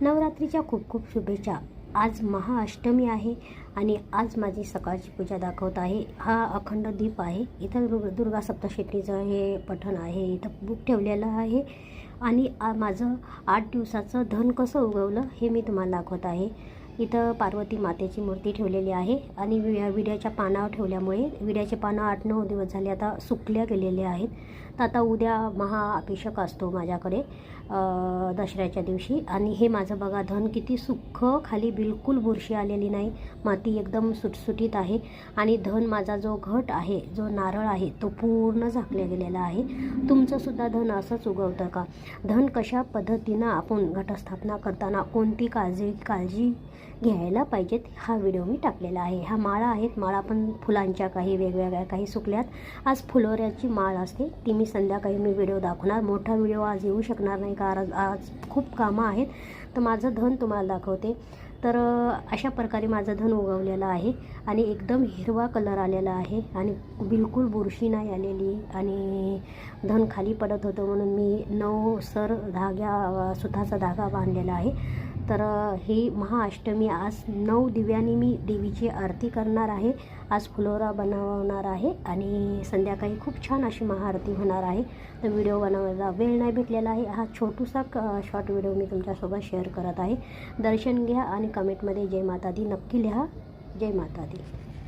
नवरात्रीच्या खूप खूप शुभेच्छा. आज महाअष्टमी आहे आणि आज माझी सकाळची पूजा दाखवत आहे. हा अखंड दीप आहे. इथं दुर्ग दुर्गा सप्तशेटीचं हे पठण आहे. इथं बुक ठेवलेलं आहे. आणि माझं आठ दिवसाचं धन कसं उगवलं हे मी तुम्हाला दाखवत आहे. इथं पार्वती मातेची मूर्ती ठेवलेली आहे आणि वि विड्याच्या पानावर ठेवल्यामुळे विड्याचे पानं आठ नऊ दिवस झाले आता सुकल्या गेलेले आहेत. तर आता उद्या महाअभिषेक असतो माझ्याकडे दसऱ्याच्या दिवशी. आणि हे माझं बघा धन किती सुख खाली बिलकुल बुरशी आलेली नाही. माती एकदम सुटसुटीत आहे आणि धन माझा जो घट आहे जो नारळ आहे तो पूर्ण झाकला गेलेला आहे. तुमचंसुद्धा धन असंच उगवतं का? धन कशा पद्धतीनं आपण घटस्थापना करताना कोणती काळजी काळजी घ्यायला पाहिजेत. हा व्हिडिओ मी टाकलेला आहे. ह्या माळा आहेत. माळा पण फुलांच्या काही वेगवेगळ्या काही सुकल्यात. आज फुलोऱ्याची माळ असते. ती मी संध्याकाळी मी व्हिडिओ दाखवणार. मोठा व्हिडिओ आज येऊ शकणार नाही कारण आज खूप कामं आहेत. तर माझं धन तुम्हाला दाखवते. तर अशा प्रकारे माझं धन उगवलेलं आहे आणि एकदम हिरवा कलर आलेला आहे आणि बिलकुल बुरशी नाही आलेली आणि धन खाली पडत होतं म्हणून मी नऊ सर धाग्या सुताचा धागा बांधलेला आहे. तर ही महाअष्टमी आज नऊ दिव्यांनी मी देवीची आरती करणार आहे. आज फुलोरा बनवणार आहे आणि संध्याकाळी खूप छान अशी महाआरती होणार आहे. तर व्हिडिओ बनवायला वेळ नाही भेटलेला आहे. हा छोटूसा शॉर्ट व्हिडिओ मी तुमच्यासोबत शेअर करत आहे. दर्शन घ्या आणि कमेंटमध्ये जय माता दी. नक्की लिहा. जय माता दी.